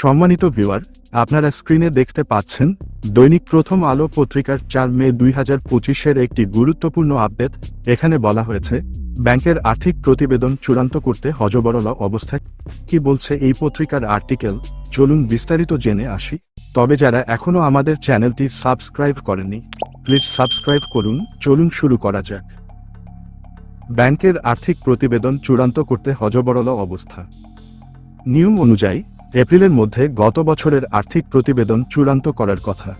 সম্মানিত ভিউয়ার, আপনারা স্ক্রিনে দেখতে পাচ্ছেন, দৈনিক প্রথম আলো পত্রিকার চার মে দুই হাজার পঁচিশের একটি গুরুত্বপূর্ণ আপডেট, এখানে বলা হয়েছে, ব্যাংকের আর্থিক প্রতিবেদন চূড়ান্ত করতে হজবরল অবস্থায় কি বলছে এই পত্রিকার আর্টিকেল, চলুন বিস্তারিত জেনে আসি, তবে যারা এখনও আমাদের চ্যানেলটি সাবস্ক্রাইব করেনি প্লিজ সাবস্ক্রাইব করুন, চলুন শুরু করা যাক। ব্যাংকের আর্থিক প্রতিবেদন চূড়ান্ত করতে হজবরল অবস্থা। নিয়ম অনুযায়ী এপ্রিলের মধ্যে গত বছরের আর্থিক প্রতিবেদন চূড়ান্ত করার কথা।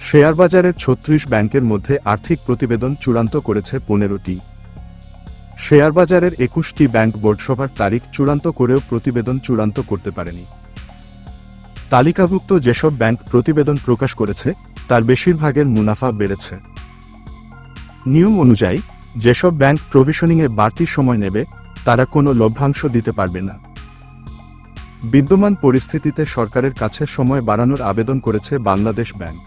শেয়ার বাজারের ছত্রিশ ব্যাংকের মধ্যে আর্থিক প্রতিবেদন চূড়ান্ত করেছে পনেরোটি। শেয়ার বাজারের একুশটি ব্যাংক বোর্ডসভার তারিখ চূড়ান্ত করেও প্রতিবেদন চূড়ান্ত করতে পারেনি। তালিকাভুক্ত যেসব ব্যাংক প্রতিবেদন প্রকাশ করেছে, তার বেশিরভাগের মুনাফা বেড়েছে। নিয়ম অনুযায়ী, যেসব ব্যাংক প্রভিশনিংয়ে বাড়তি সময় নেবে, তারা কোনো লভ্যাংশ দিতে পারবে না। বিদ্যমান পরিস্থিতিতে সরকারের কাছে সময় বাড়ানোর আবেদন করেছে বাংলাদেশ ব্যাংক।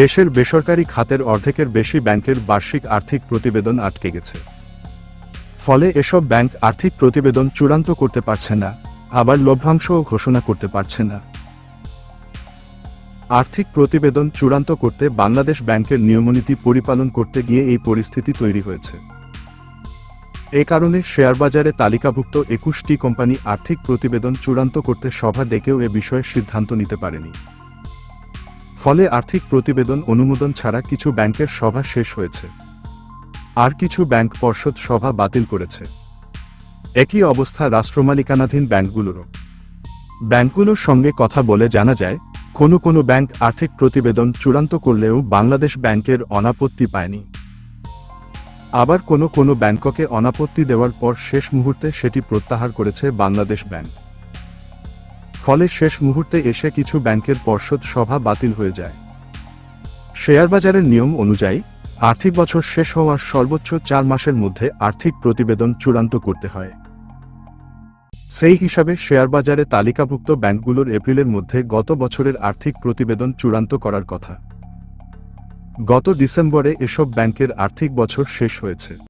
দেশের বেসরকারি খাতের অর্ধেকের বেশি ব্যাংকের বার্ষিক আর্থিক প্রতিবেদন আটকে গেছে। ফলে এসব ব্যাংক আর্থিক প্রতিবেদন চূড়ান্ত করতে পারছে না, আবার লভ্যাংশও ঘোষণা করতে পারছে না। আর্থিক প্রতিবেদন চূড়ান্ত করতে বাংলাদেশ ব্যাংকের নিয়মনীতি পরিপালন করতে গিয়ে এই পরিস্থিতি তৈরি হয়েছে। এ কারণে শেয়ার বাজারে তালিকাভুক্ত একুশটি কোম্পানি আর্থিক প্রতিবেদন চূড়ান্ত করতে সভা ডেকেও এ বিষয়ে সিদ্ধান্ত নিতে পারেনি। ফলে আর্থিক প্রতিবেদন অনুমোদন ছাড়া কিছু ব্যাংকের সভা শেষ হয়েছে। আর কিছু ব্যাংক পর্ষদ সভা বাতিল করেছে। একই অবস্থা রাষ্ট্রমালিকানাধীন ব্যাংকগুলোরও। ব্যাংকগুলোর সঙ্গে কথা বলে জানা যায়, কোনো কোনো ব্যাংক আর্থিক প্রতিবেদন চূড়ান্ত করলেও বাংলাদেশ ব্যাংকের অনাপত্তি পায়নি। আবার কোনো কোনো ব্যাংককে অনাপত্তি দেওয়ার পর শেষ মুহূর্তে সেটি প্রত্যাহার করেছে বাংলাদেশ ব্যাংক। ফলে শেষ মুহূর্তে এসে কিছু ব্যাংকের পর্ষদ সভা বাতিল হয়ে যায়। শেয়ার বাজারের নিয়ম অনুযায়ী, আর্থিক বছর শেষ হওয়ার সর্বোচ্চ চার মাসের মধ্যে আর্থিক প্রতিবেদন চূড়ান্ত করতে হয়। সেই হিসাবে শেয়ার বাজারে তালিকাভুক্ত ব্যাংকগুলোর এপ্রিলের মধ্যে গত বছরের আর্থিক প্রতিবেদন চূড়ান্ত করার কথা। গত ডিসেম্বরে এসব ব্যাংকের আর্থিক বছর শেষ হয়েছে।